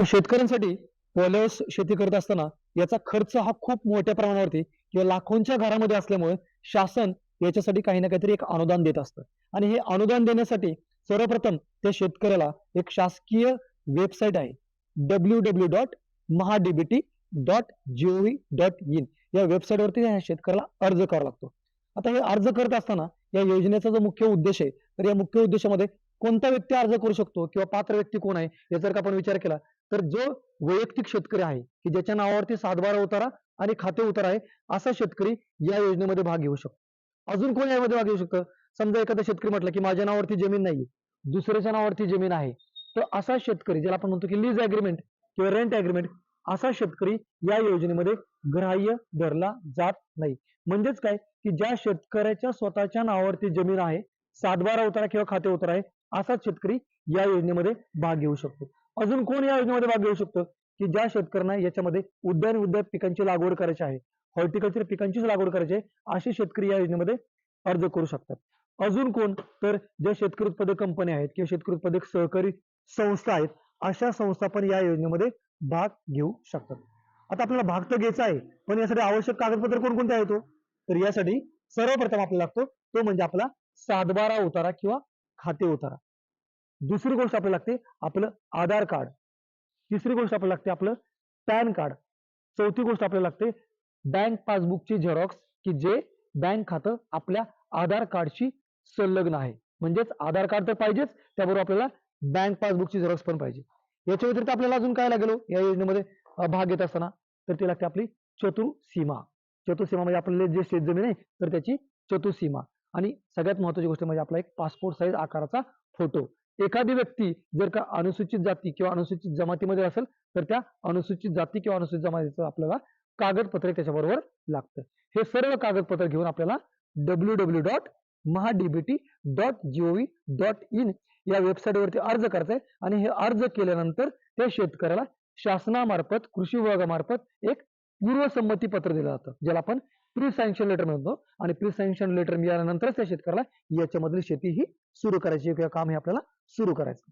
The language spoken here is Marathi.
पण शेतकऱ्यांसाठी पोलस शेती करत असताना याचा खर्च हा खूप मोठ्या प्रमाणावरती किंवा लाखोंच्या घरामध्ये असल्यामुळे शासन याच्यासाठी काही ना काहीतरी एक अनुदान देत असतं. आणि हे अनुदान देण्यासाठी सर्वप्रथम त्या शेतकऱ्याला एक शासकीय वेबसाईट आहे. W W dot MahaDBT dot gov dot in या वेबसाईटवरती ह्या शेतकऱ्याला अर्ज करावा लागतो. आता हे अर्ज करत असताना या योजनेचा जो मुख्य उद्देश आहे तर या मुख्य उद्देशामध्ये कोणता व्यक्ती अर्ज करू शकतो किंवा पात्र व्यक्ती कोण आहे याचा जर का आपण विचार केला तर जो वैयक्तिक शेतकरी आहे की ज्याच्या नावावरती सातबारा उतारा आणि खाते उतारा आहे असा शेतकरी या योजनेमध्ये भाग घेऊ शकतो. अजून कोण यामध्ये भाग घेऊ शकतं? समजा एखादा शेतकरी म्हटलं की माझ्या नावावरती जमीन नाही दुसऱ्याच्या नावावरती जमीन आहे तर असा शेतकरी ज्याला आपण म्हणतो की लीज अग्रीमेंट किंवा रेंट अग्रीमेंट असा शेतकरी या योजनेमध्ये ग्राह्य धरला जात नाही. म्हणजेच काय? की ज्या शेतकऱ्याच्या स्वतःच्या नावावरती जमीन आहे सातबारा उतारा किंवा खाते उतारा आहे असाच शेतकरी या योजनेमध्ये भाग घेऊ शकतो. अजून कोण या योजनेमध्ये भाग घेऊ शकतो? की ज्या शेतकऱ्यांना याच्यामध्ये उद्यान उद्यान पिकांची लागवड करायची आहे हॉर्टिकल्चर पिकांचीच लागवड करायची आहे असे शेतकरी या योजनेमध्ये अर्ज करू शकतात. अजून कोण? तर ज्या शेतकरी उत्पादक कंपन्या आहेत किंवा शेतकरी उत्पादक सहकारी संस्था आहेत अशा संस्था पण या योजनेमध्ये भाग घेऊ शकतात. आता आपल्याला भाग तर घ्यायचा आहे पण यासाठी आवश्यक कागदपत्र कोणकोणते आहेत हो? तर यासाठी सर्वप्रथम आपल्याला लागतो तो म्हणजे आपला सातबारा उतारा किंवा खाते उतारा. दुसरी गोष्ट आपल्याला लागते आपलं आधार कार्ड. तिसरी गोष्ट आपल्याला लागते आपलं पॅन कार्ड. चौथी गोष्ट आपल्याला लागते बँक पासबुकची झेरॉक्स की जे बँक खातं आपल्या आधार कार्डशी संलग्न आहे. म्हणजेच आधार कार्ड तर पाहिजेच त्याबरोबर आपल्याला बँक पासबुकची झेरॉक्स पण पाहिजे. याच्या व्यतिरिक्त आपल्याला अजून काय लागेल हो? या योजनेमध्ये भाग घेत असताना तर ती लागते आपली चतुर्सीमा. चतुर्सीमा म्हणजे आपल्याला जे शेत जमीन आहे तर त्याची चतुर्सीमा. आणि सगळ्यात महत्वाची गोष्ट म्हणजे आपला एक पासपोर्ट साईज आकाराचा फोटो एखादी व्यक्ती जर का अनुसूचित जाती किंवा अनुसूचित जमातीमध्ये असेल तर त्या अनुसूचित जाती किंवा अनुसूचित जमातीचं आपल्याला कागदपत्र त्याच्याबरोबर लागतं. हे सर्व कागदपत्र घेऊन आपल्याला W W dot MahaDBT dot gov dot in या वेबसाईटवरती अर्ज करायचा आहे आणि हे अर्ज केल्यानंतर त्या शेतकऱ्याला शासनामार्फत कृषी विभागामार्फत एक पूर्वसंमती पत्र दिलं जातं ज्याला आपण प्री सँक्शन लेटर म्हणतो आणि प्री सँक्शन लेटर मिळाल्यानंतरच त्या शेतकऱ्याला याच्यामधली शेती ही सुरू करायची. किंवा काम हे आपल्याला सुरू करायचं.